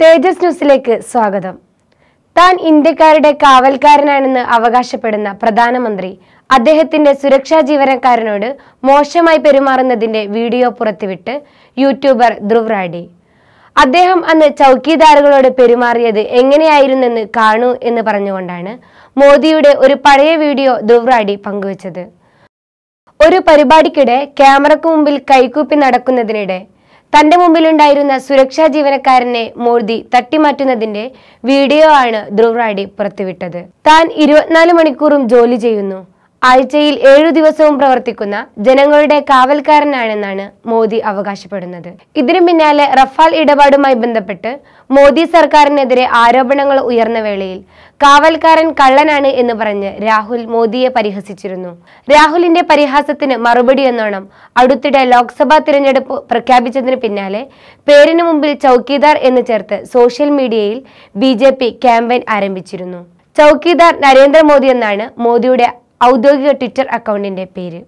തേജസ് ന്യൂസിലേക്ക് സ്വാഗതം. താൻ ഇന്ത്യക്കാരുടെ കാവൽക്കാരനാണെന്ന് അവകാശപ്പെടുന്ന പ്രധാനമന്ത്രി അദ്ദേഹത്തിന്റെ സുരക്ഷാ ജീവനക്കാരനോട് മോശമായി പെരുമാറുന്നതിന്റെ വീഡിയോ പുറത്തുവിട്ട് യൂട്യൂബർ ധ്രുവ് റാഡി. അദ്ദേഹം അന്ന് ചൌക്കിദാറുകളോട് പെരുമാറിയത് എങ്ങനെയായിരുന്നെന്ന് കാണൂ എന്ന് പറഞ്ഞുകൊണ്ടാണ് മോദിയുടെ ഒരു പഴയ വീഡിയോ ധ്രുവ് റാഡി പങ്കുവച്ചത്. ഒരു പരിപാടിക്കിടെ ക്യാമറക്ക് മുമ്പിൽ കൈകൂപ്പി നടക്കുന്നതിനിടെ തന്റെ മുമ്പിലുണ്ടായിരുന്ന സുരക്ഷാ ജീവനക്കാരനെ മോദി തട്ടിമാറ്റുന്നതിന്റെ വീഡിയോ ആണ് ധ്രുവ് റാഡി പുറത്തുവിട്ടത്. താൻ ഇരുപത്തിനാല് മണിക്കൂറും ജോലി ചെയ്യുന്നു. ആഴ്ചയിൽ ഏഴു ദിവസവും പ്രവർത്തിക്കുന്ന ജനങ്ങളുടെ കാവൽക്കാരനാണെന്നാണ് മോദി അവകാശപ്പെടുന്നത്. ഇതിനു പിന്നാലെ റഫാൽ ഇടപാടുമായി ബന്ധപ്പെട്ട് മോദി സർക്കാരിനെതിരെ ആരോപണങ്ങൾ ഉയർന്ന വേളയിൽ കാവൽക്കാരൻ കള്ളനാണ് എന്ന് പറഞ്ഞ് രാഹുൽ മോദിയെ പരിഹസിച്ചിരുന്നു. രാഹുലിന്റെ പരിഹാസത്തിന് മറുപടി എന്നോണം അടുത്തിടെ ലോക്സഭാ തിരഞ്ഞെടുപ്പ് പ്രഖ്യാപിച്ചതിന് പിന്നാലെ പേരിന് മുമ്പിൽ ചൌക്കിദാർ എന്ന് ചേർത്ത് സോഷ്യൽ മീഡിയയിൽ ബി ക്യാമ്പയിൻ ആരംഭിച്ചിരുന്നു. ചൌക്കിദാർ നരേന്ദ്രമോദി എന്നാണ് മോദിയുടെ ഔദ്യോഗിക ട്വിറ്റർ അക്കൗണ്ടിന്റെ പേര്.